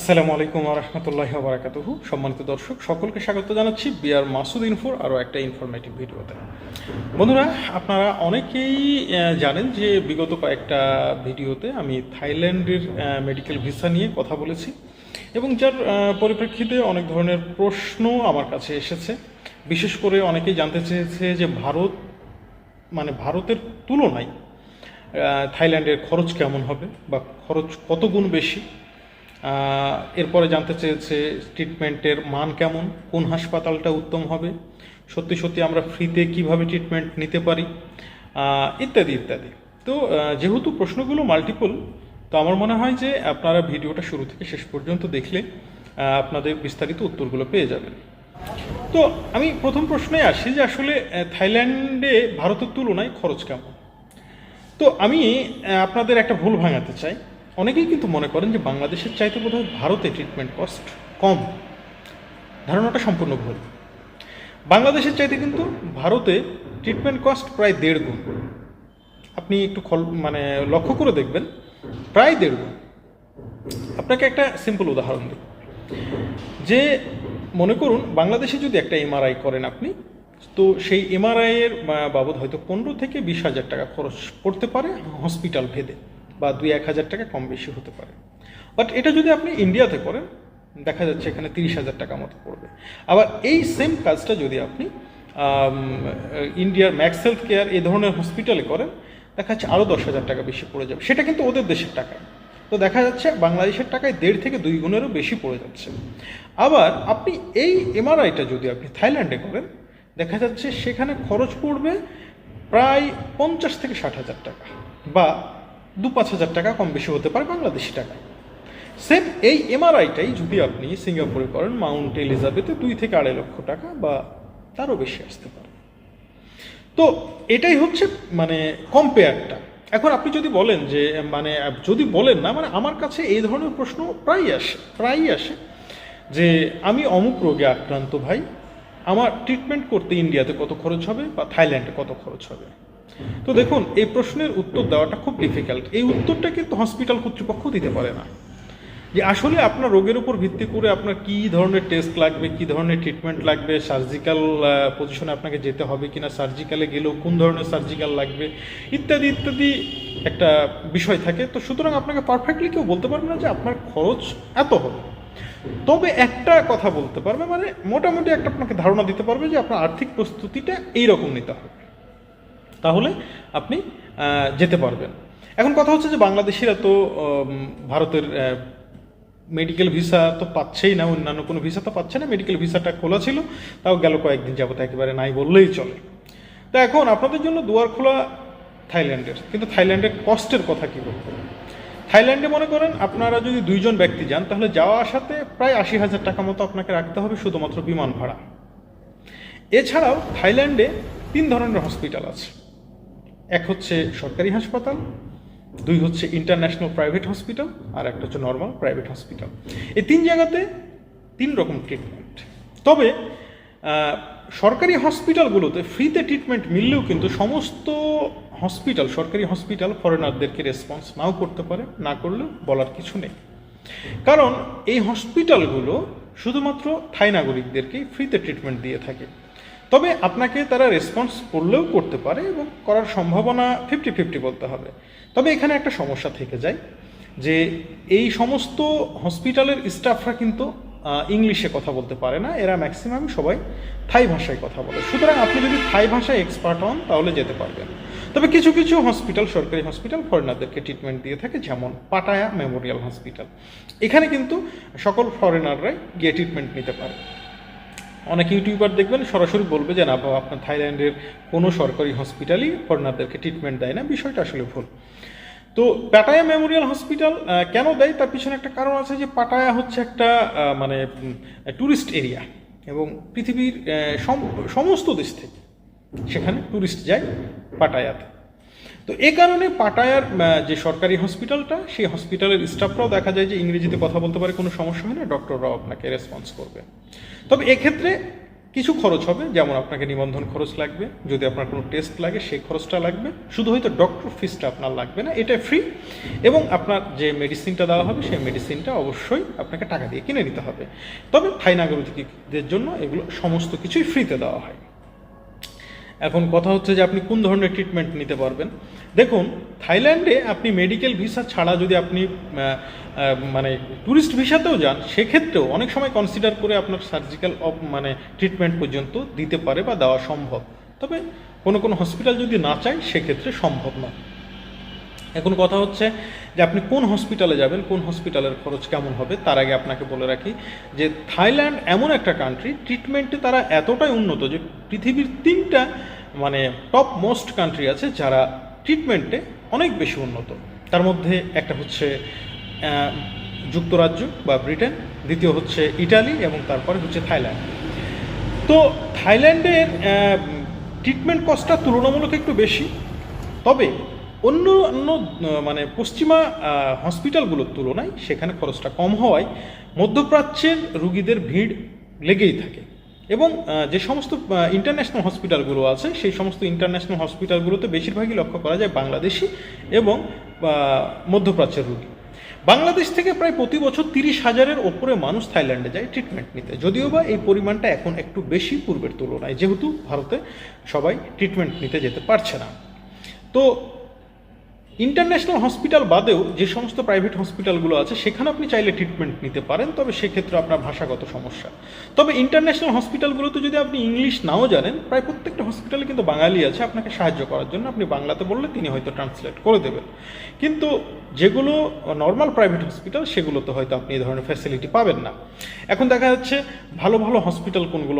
আসসালামু আলাইকুম রহমতুল্লাহ বারাকাতুহু। সম্মানিত দর্শক, সকলকে স্বাগত জানাচ্ছি বিআর মাসুদ ইনফোর আরও একটা ইনফরমেটিভ ভিডিওতে। বন্ধুরা, আপনারা অনেকেই জানেন যে বিগত কয়েকটা ভিডিওতে আমি থাইল্যান্ডের মেডিকেল ভিসা নিয়ে কথা বলেছি এবং যার পরিপ্রেক্ষিতে অনেক ধরনের প্রশ্ন আমার কাছে এসেছে। বিশেষ করে অনেকেই জানতে চেয়েছে যে ভারত মানে ভারতের তুলনায় থাইল্যান্ডের খরচ কেমন হবে বা খরচ কত গুণ বেশি? এরপরে জানতে চেয়েছে ট্রিটমেন্টের মান কেমন, কোন হাসপাতালটা উত্তম হবে, সত্যি সত্যি আমরা ফ্রিতে কীভাবে ট্রিটমেন্ট নিতে পারি ইত্যাদি ইত্যাদি। তো যেহেতু প্রশ্নগুলো মাল্টিপল তো আমার মনে হয় যে আপনারা ভিডিওটা শুরু থেকে শেষ পর্যন্ত দেখলে আপনাদের বিস্তারিত উত্তরগুলো পেয়ে যাবেন। তো, আমি প্রথম প্রশ্নে আসি যে আসলে থাইল্যান্ডে ভারতের তুলনায় খরচ কেমন? তো, আমি আপনাদের একটা ভুল ভাঙাতে চাই। অনেকেই কিন্তু মনে করেন যে বাংলাদেশের চাইতে বোধহয় ভারতে ট্রিটমেন্ট কস্ট কম। ধারণাটা সম্পূর্ণ ভুল। বাংলাদেশের চাইতে কিন্তু ভারতে ট্রিটমেন্ট কস্ট প্রায় দেড় গুণ। আপনি একটু খল মানে লক্ষ্য করে দেখবেন প্রায় দেড় গুণ। আপনাকে একটা সিম্পল উদাহরণ দিই। যে মনে করুন বাংলাদেশে যদি একটা এমআরআই করেন আপনি তো সেই এমআরআই এর আহ, বাবদ হয়তো পনেরো থেকে বিশ হাজার টাকা খরচ পড়তে পারে হসপিটাল ভেদে বা দুই এক হাজার টাকা কম বেশি হতে পারে। বাট এটা যদি আপনি ইন্ডিয়াতে করেন, দেখা যাচ্ছে এখানে তিরিশ হাজার টাকা মতো পড়বে। আবার এই সেম কাজটা যদি আপনি ইন্ডিয়ার ম্যাক্স হেলথ কেয়ার এই ধরনের হসপিটালে করেন, দেখা যাচ্ছে আরও দশ হাজার টাকা বেশি পড়ে যাবে। সেটা কিন্তু ওদের দেশের টাকায় তো দেখা যাচ্ছে বাংলাদেশের টাকায় দেড় থেকে দুই গুণেরও বেশি পড়ে যাচ্ছে। আবার আপনি এই এমআরআইটা যদি আপনি থাইল্যান্ডে করেন, দেখা যাচ্ছে সেখানে খরচ পড়বে প্রায় পঞ্চাশ থেকে ষাট হাজার টাকা। বা দু পাঁচ হাজার টাকা কম বেশি হতে পারে বাংলাদেশি টাকায় সেম এই এমআরআইটাই যদি আপনি সিঙ্গাপুরে করেন মাউন্ট এলিজাবেথে দুই থেকে আড়াই লক্ষ টাকা বা তারও বেশি আসতে পারে। তো এটাই হচ্ছে মানে কম্পেয়ারটা এখন আপনি যদি বলেন যে মানে যদি বলেন না মানে আমার কাছে এই ধরনের প্রশ্ন প্রায়ই আসে প্রায়ই আসে যে, আমি অমুক রোগে আক্রান্ত ভাই, আমার ট্রিটমেন্ট করতে ইন্ডিয়াতে কত খরচ হবে বা থাইল্যান্ডে কত খরচ হবে? তো দেখুন, এই প্রশ্নের উত্তর দেওয়াটা খুব ডিফিকাল্ট এই উত্তরটা কিন্তু হসপিটাল কর্তৃপক্ষ দিতে পারে না। যে আসলে আপনার রোগের উপর ভিত্তি করে আপনার কি ধরনের টেস্ট লাগবে, কি ধরনের ট্রিটমেন্ট লাগবে সার্জিক্যাল পজিশনে আপনাকে যেতে হবে কিনা সার্জিক্যালে গেলেও কোন ধরনের সার্জিক্যাল লাগবে, ইত্যাদি ইত্যাদি একটা বিষয় থাকে। তো সুতরাং আপনাকে পারফেক্টলি কেউ বলতে পারবে না যে আপনার খরচ এত হবে। তবে একটা কথা বলতে পারবে মানে মোটামুটি একটা আপনাকে ধারণা দিতে পারবে যে আপনার আর্থিক প্রস্তুতিটা এইরকম নিতে হবে। তাহলে আপনি যেতে পারবেন। এখন কথা হচ্ছে যে বাংলাদেশিরা তো ভারতের মেডিকেল ভিসা তো পাচ্ছেই না, অন্যান্য কোনো ভিসা তো পাচ্ছে না মেডিকেল ভিসাটা খোলা ছিল, তাও গেল কয়েকদিন যাবত একেবারে নাই বললেই চলে। তো এখন আপনাদের জন্য দুয়ার খোলা থাইল্যান্ডের, কিন্তু থাইল্যান্ডের কস্টের কথা কী বলব থাইল্যান্ডে মনে করেন আপনারা যদি দুইজন ব্যক্তি যান, তাহলে যাওয়া আসাতে প্রায় আশি হাজার টাকা মতো আপনাকে রাখতে হবে শুধুমাত্র বিমান ভাড়া। এছাড়াও থাইল্যান্ডে তিন ধরনের হসপিটাল আছে। এক হচ্ছে সরকারি হাসপাতাল, দুই হচ্ছে ইন্টারন্যাশনাল প্রাইভেট হসপিটাল আর একটা হচ্ছে নর্মাল প্রাইভেট হসপিটাল এই তিন জায়গাতে তিন রকম ট্রিটমেন্ট তবে সরকারি হসপিটালগুলোতে ফ্রিতে ট্রিটমেন্ট মিললেও কিন্তু সমস্ত হসপিটাল সরকারি হসপিটাল ফরেনারদেরকে রেসপন্স নাও করতে পারে, না করলেও বলার কিছু নেই। কারণ এই হসপিটালগুলো শুধুমাত্র থাই নাগরিকদেরকেই ফ্রিতে ট্রিটমেন্ট দিয়ে থাকে। তবে আপনাকে তারা রেসপন্স করলেও করতে পারে এবং করার সম্ভাবনা ফিফটি ফিফটি বলতে হবে। তবে এখানে একটা সমস্যা থেকে যায় যে এই সমস্ত হসপিটালের স্টাফরা কিন্তু ইংলিশে কথা বলতে পারে না। এরা ম্যাক্সিমাম সবাই থাই ভাষায় কথা বলে। সুতরাং আপনি যদি থাই ভাষায় এক্সপার্ট হন, তাহলে যেতে পারবেন। তবে কিছু কিছু হসপিটাল সরকারি হসপিটাল ফরেনারদেরকে ট্রিটমেন্ট দিয়ে থাকে, যেমন পাটায়া মেমোরিয়াল হসপিটাল এখানে কিন্তু সকল ফরেনাররাই গিয়ে ট্রিটমেন্ট নিতে পারে। অনেক ইউটিউবার দেখবেন, সরাসরি বলবে যে, না আপনার থাইল্যান্ডের কোনো সরকারি হসপিটালই ফরেনারদেরকে ট্রিটমেন্ট দেয় না। বিষয়টা আসলে ভুল। তো পাটায়া মেমোরিয়াল হসপিটাল কেন দেয়? তার পিছনে একটা কারণ আছে যে পাটায়া হচ্ছে একটা মানে ট্যুরিস্ট এরিয়া এবং পৃথিবীর সমস্ত দেশ থেকে সেখানে ট্যুরিস্ট যায় পাটায়াতে তো এ কারণে পাটায়ার যে সরকারি হসপিটালটা, সেই হসপিটালের স্টাফরাও দেখা যায় যে ইংরেজিতে কথা বলতে পারে, কোনো সমস্যা হয় না, ডক্টররাও আপনাকে রেসপন্স করবে। তবে এক্ষেত্রে কিছু খরচ হবে, যেমন আপনাকে নিবন্ধন খরচ লাগবে, যদি আপনার কোনো টেস্ট লাগে, সেই খরচটা লাগবে। শুধু হয়তো ডক্টর ফিসটা আপনার লাগবে না, এটা ফ্রি এবং আপনার যে মেডিসিনটা দেওয়া হবে, সেই মেডিসিনটা অবশ্যই আপনাকে টাকা দিয়ে কিনে নিতে হবে। তবে থাই নাগরিকদের জন্য এগুলো সমস্ত কিছুই ফ্রিতে দেওয়া হয়। এখন কথা হচ্ছে যে আপনি কোন ধরনের ট্রিটমেন্ট নিতে পারবেন। দেখুন, থাইল্যান্ডে আপনি মেডিকেল ভিসা ছাড়া যদি আপনি মানে ট্যুরিস্ট ভিসাতেও যান, সেক্ষেত্রেও অনেক সময় কনসিডার করে আপনার সার্জিক্যাল মানে ট্রিটমেন্ট পর্যন্ত দিতে পারে বা দেওয়া সম্ভব। তবে কোনো কোনো হসপিটাল যদি না চায়, সেক্ষেত্রে সম্ভব না। এখন কথা হচ্ছে যে আপনি কোন হসপিটালে যাবেন, কোন হসপিটালের খরচ কেমন হবে, তার আগে আপনাকে বলে রাখি যে থাইল্যান্ড এমন একটা কান্ট্রি ট্রিটমেন্টে তারা এতটাই উন্নত যে পৃথিবীর তিনটা মানে টপ মোস্ট কান্ট্রি আছে যারা ট্রিটমেন্টে অনেক বেশি উন্নত। তার মধ্যে একটা হচ্ছে যুক্তরাজ্য বা ব্রিটেন, দ্বিতীয় হচ্ছে ইটালি এবং তারপরে হচ্ছে থাইল্যান্ড। তো থাইল্যান্ডের ট্রিটমেন্ট কস্টটা তুলনামূলক একটু বেশি। তবে অন্য অন্য মানে পশ্চিমা হসপিটালগুলোর তুলনায় সেখানে খরচটা কম হওয়ায় মধ্যপ্রাচ্যের রুগীদের ভিড় লেগেই থাকে। এবং যে সমস্ত ইন্টারন্যাশনাল হসপিটালগুলো আছে, সেই সমস্ত ইন্টারন্যাশনাল হসপিটালগুলোতে বেশিরভাগই লক্ষ্য করা যায় বাংলাদেশি এবং মধ্যপ্রাচ্যের রুগী। বাংলাদেশ থেকে প্রায় প্রতি বছর তিরিশ হাজারের ওপরে মানুষ থাইল্যান্ডে যায় ট্রিটমেন্ট নিতে। যদিও বা এই পরিমাণটা এখন একটু বেশি পূর্বের তুলনায়, যেহেতু ভারতে সবাই ট্রিটমেন্ট নিতে যেতে পারছে না। তো ইন্টারন্যাশনাল হসপিটাল বাদেও যে সমস্ত প্রাইভেট হসপিটালগুলো আছে, সেখানে আপনি চাইলে ট্রিটমেন্ট নিতে পারেন, তবে সেক্ষেত্রে আপনার ভাষাগত সমস্যা। তবে ইন্টারন্যাশনাল হসপিটালগুলোতে যদি আপনি ইংলিশ নাও জানেন, প্রায় প্রত্যেকটা হসপিটালে কিন্তু বাঙালি আছে, আপনাকে সাহায্য করার জন্য। আপনি বাংলাতে বললে তিনি হয়তো ট্রান্সলেট করে দেবেন। কিন্তু যেগুলো নর্মাল প্রাইভেট হসপিটাল সেগুলোতে হয়তো আপনি এই ধরনের ফ্যাসিলিটি পাবেন না। এখন দেখা যাচ্ছে ভালো ভালো হসপিটাল কোনগুলো